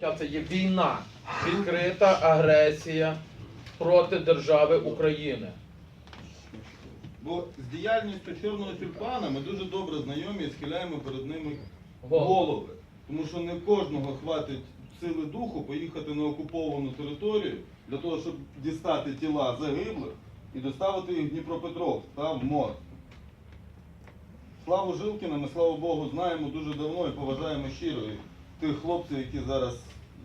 Це є війна, відкрита агресія проти держави України. Бо з діяльністю чорного тюльпана ми дуже добре знайомі і схиляємо перед ними голови. Тому що не кожного хватить сили духу поїхати на окуповану територію для того, щоб дістати тіла загиблих і доставити їх в Дніпропетровськ та в морг. Славу Жилкіна ми, слава Богу, знаємо дуже давно і поважаємо щиро тих хлопців, які зараз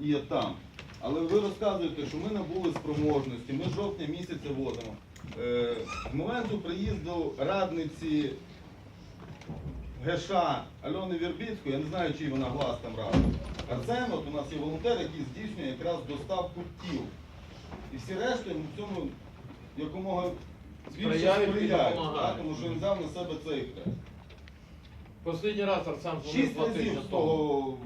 є там. Але ви розказуєте, що ми набули спроможності, ми з жовтня місяця водимо. Е, з моменту приїзду радниці ГШ Альони Вірбіцької, я не знаю, чий вона глас там разом. Арсен, от у нас є волонтер, який здійснює якраз доставку тіл. І всі решти в цьому якомога більше Сприяють і сприяють, допомагають. так, тому що він взяв на себе цей хрест. Останній раз Арсен дзвонив Шість два тижні разів з тому. того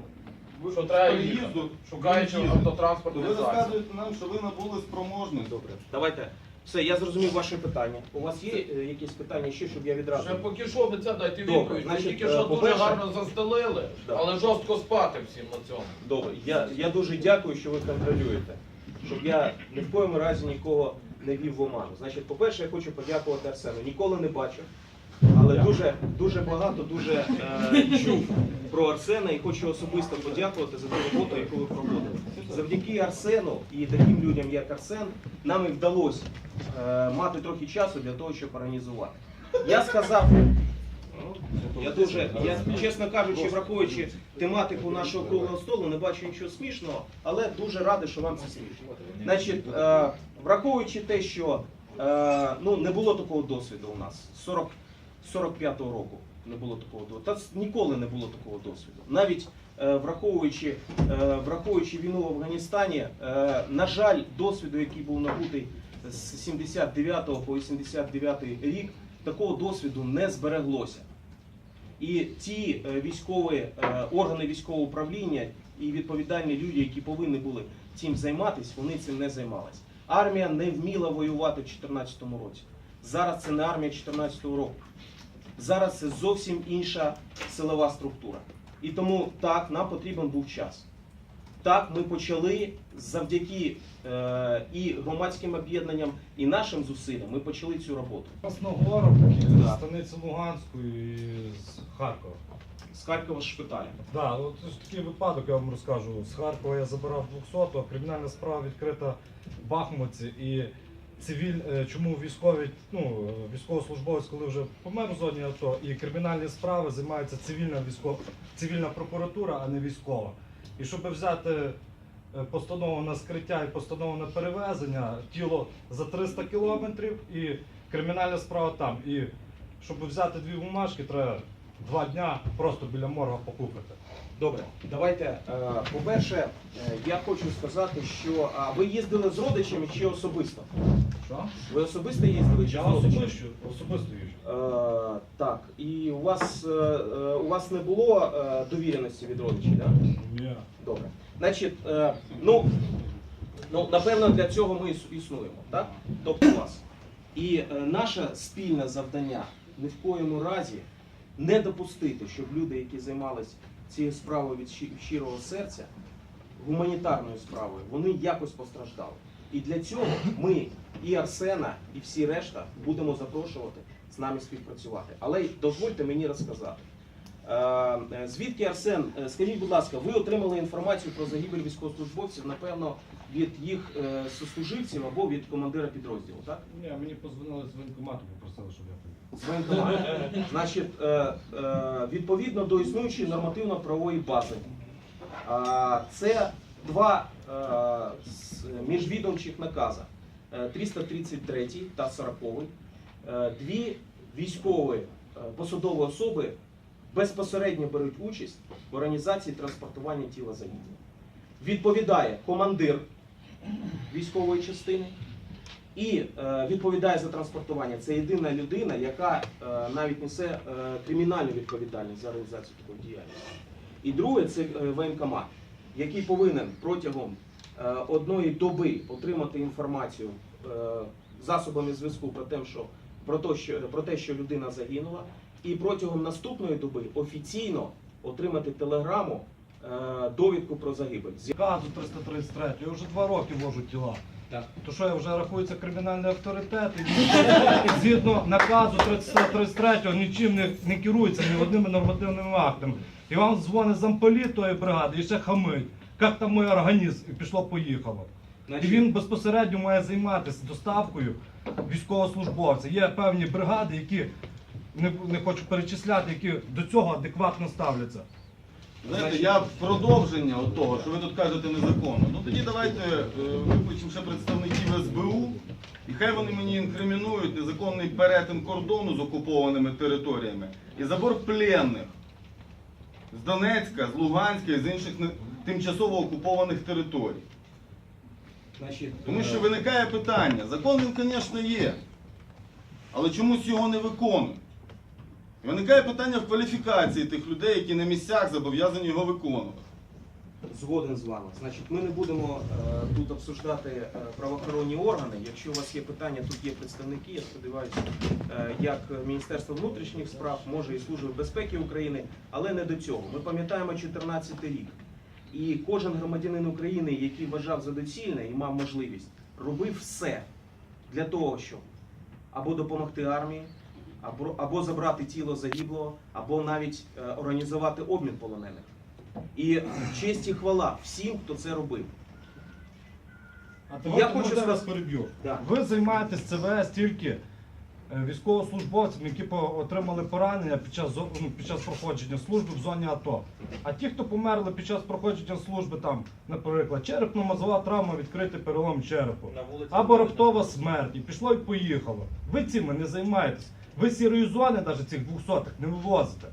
ви- Що треба їхати, шукаючи. То автотранспортний ви засіб. розказуєте нам, що ви набули спроможності. Добре, давайте. Все, я зрозумів ваше питання. У вас є е, якісь питання ще, щоб я відразу. Ще поки що ви це дайте Добре, відповідь. Ви значить, тільки е, що дуже по-перше- гарно застелили, Да. але жорстко спати всім на цьому. Добре, я, я дуже дякую, що ви контролюєте, щоб я ні в коєму разі нікого не вів в оману. Значить, по-перше, я хочу подякувати Арсену. Ніколи не бачив, але дуже, дуже багато дуже е, чув про Арсена і хочу особисто подякувати за ту роботу, яку ви проводили. Завдяки Арсену і таким людям, як Арсен, нам і вдалося е, мати трохи часу для того, щоб організувати. Я сказав. Я дуже, я чесно кажучи, враховуючи тематику нашого круглого столу, не бачу нічого смішного, але дуже радий, що вам це смішно. Значить, е, враховуючи те, що е, ну, не було такого досвіду у нас з 40, 45-го року. Не було такого досвіду. Та ніколи не було такого досвіду. Навіть е, враховуючи, е, враховуючи війну в Афганістані, е, на жаль, досвіду, який був набутий з 79 по 89 рік, такого досвіду не збереглося. І ті е, військові е, органи військового управління і відповідальні люди, які повинні були цим займатися, вони цим не займалися. Армія не вміла воювати в 2014 році. Зараз це не армія 2014 року. Зараз це зовсім інша силова структура. І тому так, нам потрібен був час. Так, ми почали завдяки е, і громадським об'єднанням, і нашим зусиллям. Ми почали цю роботу. Красногоров, Да. станиці Луганської і з Харкова. З Харкова з шпиталя. Да, от ось такий випадок я вам розкажу. З Харкова я забирав 200-го, кримінальна справа відкрита в Бахмуті і цивіль, е, чому військові, ну, військовослужбовець, коли вже помер у зоні АТО, і кримінальні справи займається цивільна військова, цивільна прокуратура, а не військова. І щоб взяти е, постанову на скриття і постанову на перевезення, тіло за 300 кілометрів і кримінальна справа там. І щоб взяти дві бумажки, треба два дня просто біля морга покупити. Добре, давайте. е, По-перше, е, я хочу сказати, що а ви їздили з родичами чи особисто? Що? Ви особисто їздили чи Я з родичами? особисто, особисто їжджу. Е, так, і у вас, е, у вас не було е, довіреності від родичів, так? Ні. Добре. Значить, е, ну, ну, напевно, для цього ми існуємо, так? Тобто вас. І е, наше спільне завдання ні в коєму разі не допустити, щоб люди, які займалися цією справою від щирого серця, гуманітарною справою, вони якось постраждали. І для цього ми і Арсена, і всі решта будемо запрошувати з нами співпрацювати. Але дозвольте мені розказати. Е, е, Звідки Арсен, е, скажіть, будь ласка, ви отримали інформацію про загибель військовослужбовців, напевно, від їх е, сослуживців або від командира підрозділу, так? Ні, мені подзвонили з воєнкомату, попросили, щоб я приїхав. З воєнкомату. Значить, е, е, відповідно до існуючої нормативно-правової бази, а, це два е, с- міжвідомчих накази Е, 333 та 40. Е, Дві військові е, посадові особи безпосередньо беруть участь в організації транспортування тіла загиблого. Відповідає командир військової частини і е, відповідає за транспортування. Це єдина людина, яка е, навіть несе е, кримінальну відповідальність за організацію такої діяльності. І друге це воєнкомат, який повинен протягом одної доби отримати інформацію засобами зв'язку про те, що про те, що про те, що людина загинула, і протягом наступної доби офіційно отримати телеграму довідку про загибель. Казу 333, я вже два роки вожу тіла. Так. То що я вже рахується кримінальний авторитет, і згідно наказу 333 нічим не, не керується ні одними нормативними актами. І вам дзвонить замполіт тої бригади і ще хамить. Як там мій організм? І пішло поїхало. І він безпосередньо має займатися доставкою військовослужбовця. Є певні бригади, які не, не хочу перечисляти, які до цього адекватно ставляться. Знаєте, я в продовження от того, що ви тут кажете незаконно. Ну тоді давайте е, виключимо ще представників СБУ, і хай вони мені інкримінують незаконний перетин кордону з окупованими територіями і забор пленних з Донецька, з Луганська і з інших не- тимчасово окупованих територій. значить, Тому е, що виникає питання. Закон він, звісно, є, але чомусь його не виконують. Виникає питання в кваліфікації тих людей, які на місцях зобов'язані його виконувати. Згоден з вами. Значить, ми не будемо е, тут обсуждати е, правоохоронні органи. Якщо у вас є питання, тут є представники. Я сподіваюся, е, як Міністерство внутрішніх справ, може і Служба безпеки України, але не до цього. Ми пам'ятаємо 14 рік. І кожен громадянин України, який вважав за доцільне і мав можливість, робив все для того, щоб або допомогти армії, або, або забрати тіло загиблого, або навіть е, організувати обмін полонених. І честь і хвала всім, хто це робив. А то Я хочу вас сказати- переб'ю. Да. Ви займаєтесь ЦВС тільки е, військовослужбовцям, які отримали поранення під час ну, під час проходження служби в зоні АТО. А ті, хто померли під час проходження служби, там, наприклад, черепно-мозова травма, відкритий перелом черепу, або раптова смерть, і пішло і поїхало. Ви цим не займаєтесь. Ви сірої зони, навіть цих 200 не вивозите.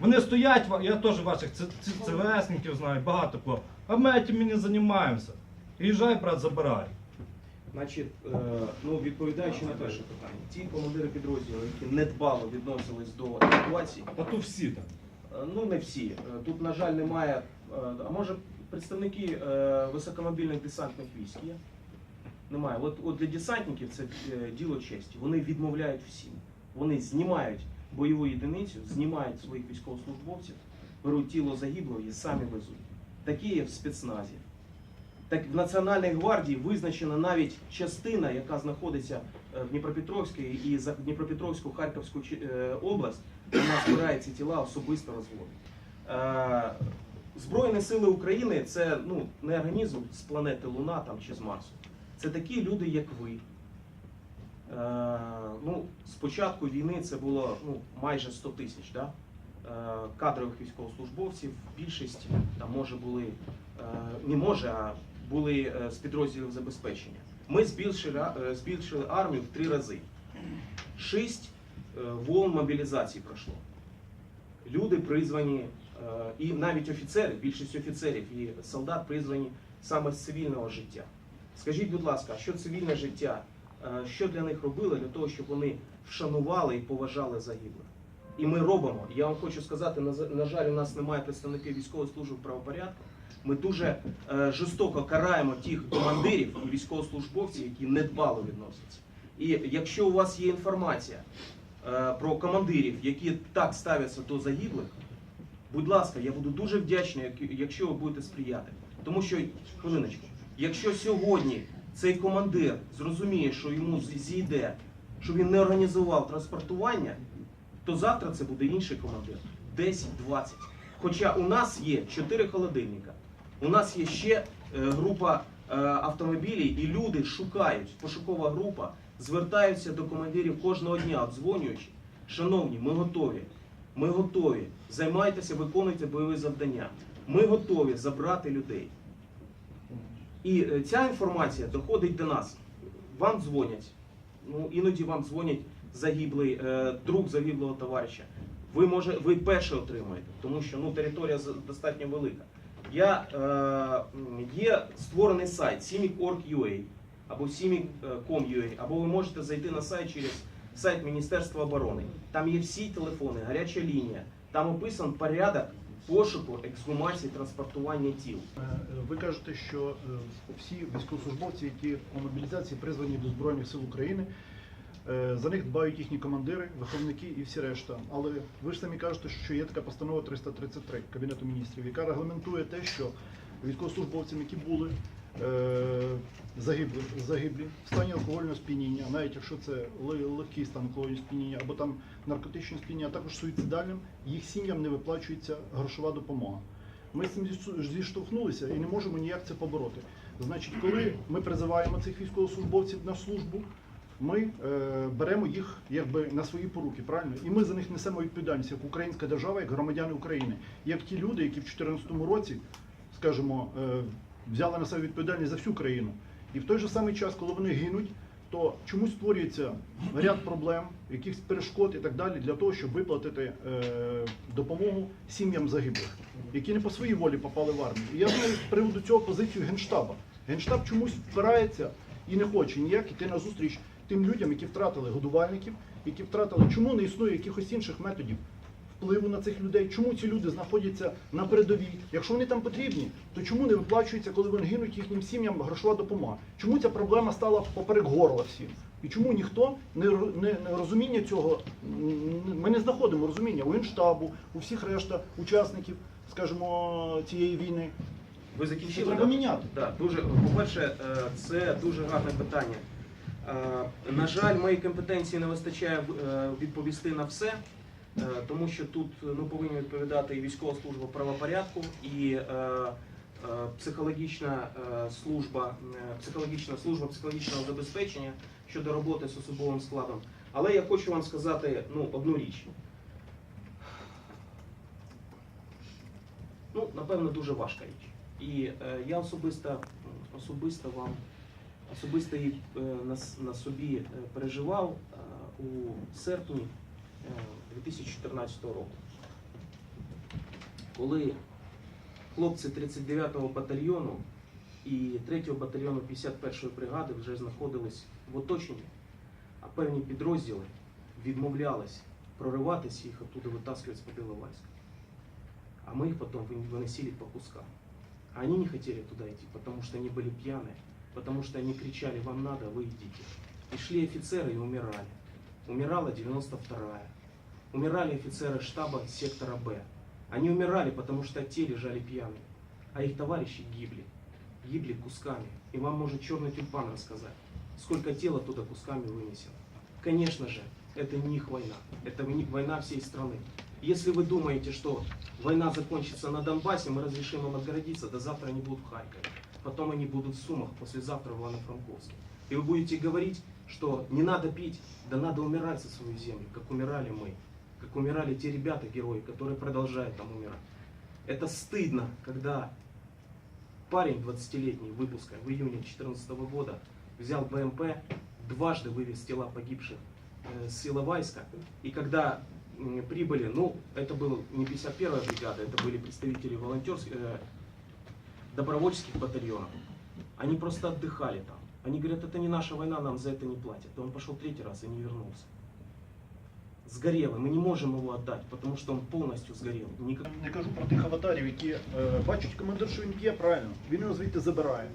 Вони стоять, я теж ваших ЦВСників знаю, багато кого. А ми ми не займаємося. Їжджай, брат, забирай. Значить, е, ну відповідаючи на перше питання, ті командири підрозділів, які недбало відносились до ситуації, Та то всі так. е, ну не всі. Е, Тут, на жаль, немає. А може представники високомобільних десантних військ є? Немає. От, от для десантників це е, діло честі. Вони відмовляють всім. Вони знімають бойову єдиницю, знімають своїх військовослужбовців, беруть тіло загиблого і самі везуть. Такі є в спецназі. Так в Національній гвардії визначена навіть частина, яка знаходиться е, в Дніпропетровській і за Дніпропетровську Харківську е, область, вона збирає ці тіла особисто розводить. Збройні сили України це ну, не організм з планети Луна там, чи з Марсу. Це такі люди, як ви. Е, ну, з початку війни це було ну, майже 100 тисяч да? е, кадрових військовослужбовців. Більшість там може були, е, не може, а були е, з підрозділів забезпечення. Ми збільшили, е, збільшили армію в три рази. Шість е, волн мобілізації пройшло. Люди призвані, і навіть офіцери, більшість офіцерів і солдат призвані саме з цивільного життя. Скажіть, будь ласка, що цивільне життя, е, що для них робили для того, щоб вони вшанували і поважали загиблих? І ми робимо. Я вам хочу сказати, на, жаль, у нас немає представників військової служби правопорядку. Ми дуже е, жорстоко караємо тих командирів і військовослужбовців, які недбало відносяться. І якщо у вас є інформація е, про командирів, які так ставляться до загиблих, будь ласка, я буду дуже вдячний, якщо ви будете сприяти. Тому що, хвилиночку, якщо сьогодні цей командир зрозуміє, що йому зійде, що він не організував транспортування, то завтра це буде інший командир. 10-20. Хоча у нас є 4 холодильника, у нас є ще е, група е, автомобілів, і люди шукають, пошукова група, звертаються до командирів кожного дня, дзвонюючи. Шановні, ми готові. Ми готові. Займайтеся, виконуйте бойові завдання. Ми готові забрати людей. І е, ця інформація доходить до нас. Вам дзвонять. Ну, іноді вам дзвонять загиблий, е, друг загиблого товариша. Ви може, ви перше отримаєте, тому що ну, територія достатньо велика. Я, е, є створений сайт simic.org.ua або simic.com.ua, або ви можете зайти на сайт через сайт Міністерства оборони. Там є всі телефони, гаряча лінія. Там описан порядок пошуку, ексгумації, транспортування тіл. Е, Ви кажете, що е, всі військовослужбовці, які по мобілізації призвані до Збройних сил України, Е, За них дбають їхні командири, виховники і всі решта. Але ви ж самі кажете, що є така постанова 333 Кабінету міністрів, яка регламентує те, що військовослужбовцям, які були загиблі, загиблі в стані алкогольного сп'яніння, навіть якщо це ле- легкий стан алкогольного сп'яніння або там наркотичне сп'яніння, а також суїцидальним, їх сім'ям не виплачується грошова допомога. Ми з цим зіштовхнулися і не можемо ніяк це побороти. Значить, коли ми призиваємо цих військовослужбовців на службу, ми е, беремо їх якби на свої поруки, правильно? І ми за них несемо відповідальність як українська держава, як громадяни України, як ті люди, які в 2014 році, скажімо, е, взяли на себе відповідальність за всю країну. І в той же самий час, коли вони гинуть, то чомусь створюється ряд проблем, якихось перешкод і так далі для того, щоб виплатити е, допомогу сім'ям загиблих, які не по своїй волі попали в армію. І я знаю з приводу цього позицію Генштаба. Генштаб чомусь впирається і не хоче ніяк іти на зустріч тим людям, які втратили годувальників, які втратили, чому не існує якихось інших методів впливу на цих людей, чому ці люди знаходяться на передовій. Якщо вони там потрібні, то чому не виплачується, коли вони гинуть їхнім сім'ям грошова допомога? Чому ця проблема стала поперек горла всім? І чому ніхто не, не, не розуміння цього, ми не знаходимо розуміння у Генштабу, у всіх решта учасників, скажімо, цієї війни. Ви закінчили? Треба да? міняти. Да, дуже, по-перше, е, це дуже гарне питання. Е, На жаль, моїй компетенції не вистачає е, відповісти на все, тому що тут ну, повинні відповідати і військова служба правопорядку, і е, е, психологічна е, служба, е, психологічна служба психологічного забезпечення щодо роботи з особовим складом. Але я хочу вам сказати ну, одну річ. Ну, напевно, дуже важка річ. І е, я особисто, особисто вам особисто її е, на, на собі е, переживав е, у серпні е, 2014 року, коли хлопці 39-го батальйону і 3-го батальйону 51-ї бригади вже знаходились в оточенні, а певні підрозділи відмовлялись прориватися їх оттуда витаскивать з Іловайська. А мы их потом вы- выносили по кускам. А они не хотели туда идти, потому что они были пьяные, потому что они кричали, вам надо, вы идите. И шли офицеры и умирали. Умирала 92-я. Умирали офицеры штаба сектора Б. Они умирали, потому что те лежали пьяные. А их товарищи гибли. Гибли кусками. И вам может черный тюльпан рассказать, сколько тела туда кусками вынесено. Конечно же, это не их война. Это война всей страны. Если вы думаете, что война закончится на Донбассе, мы разрешим им отгородиться, до завтра они будут в Харькове. Потом они будут в Сумах, послезавтра в Ивано-Франковске. И вы будете говорить, что не надо пить, да надо умирать за свою землю, как умирали мы, как умирали те ребята, герои, которые продолжают там умирать. Это стыдно, когда парень 20-летний выпуска в июне 2014 года взял БМП, дважды вывез тела погибших э, с Иловайска. И когда прибыли, ну, это была не 51-я бригада, это были представители волонтерских, э, добровольческих батальонов. Они просто отдыхали там. Они говорят, это не наша война, нам за это не платят. И он пошел третий раз и не вернулся. Сгорел, и мы не можем его отдать, потому что он полностью сгорел. Никак... Не кажу про тих аватарів, які е, бачать командир, що він п'є правильно, він його звідти забирає.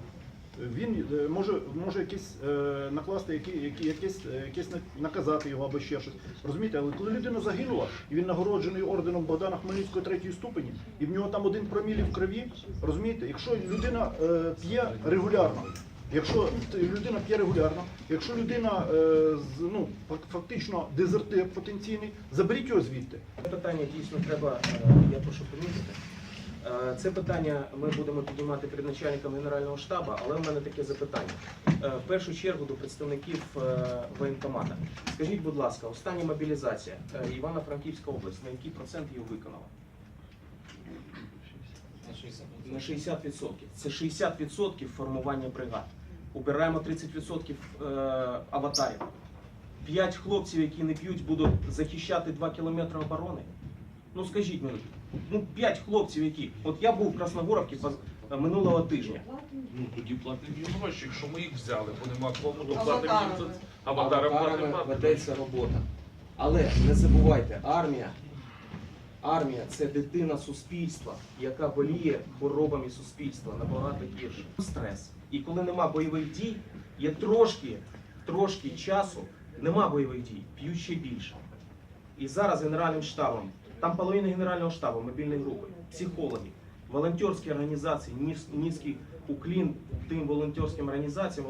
Е, Він е, може, може якісь е, накласти, які, які, якесь, е, якесь на- наказати його або ще щось. Розумієте, але коли людина загинула, і він нагороджений орденом Богдана Хмельницького третьої ступені, і в нього там один промілі в крові, розумієте, якщо людина е, п'є регулярно, якщо людина п'є регулярно, якщо людина е, з- ну, фак- фактично дезертир потенційний, заберіть його звідти. Це питання дійсно треба, е, я прошу помітити. Е, Це питання ми будемо піднімати перед начальником Генерального штабу, але в мене таке запитання. В першу чергу до представників воєнкомата. Скажіть, будь ласка, остання мобілізація Івано-Франківська область, на який процент її виконала? На 60%. Це 60% формування бригад. Убираємо 30% е, аватарів. П'ять хлопців, які не п'ють, будуть захищати 2 кілометри оборони. Ну скажіть мені, ну п'ять хлопців, які. От я був в Красногоровці минулого тижня. Ну тоді платимо їм гроші, якщо ми їх взяли, бо нема кому то платимо їм за Аватарами ведеться робота. Але не забувайте, армія, армія це дитина суспільства, яка боліє хворобами суспільства набагато гірше. Стрес. І коли нема бойових дій, є трошки, трошки часу нема бойових дій, п'ють ще більше. І зараз Генеральним штабом, там половина Генерального штабу, мобільної групи, психологи, волонтерські організації, низ- низький уклін тим волонтерським організаціям.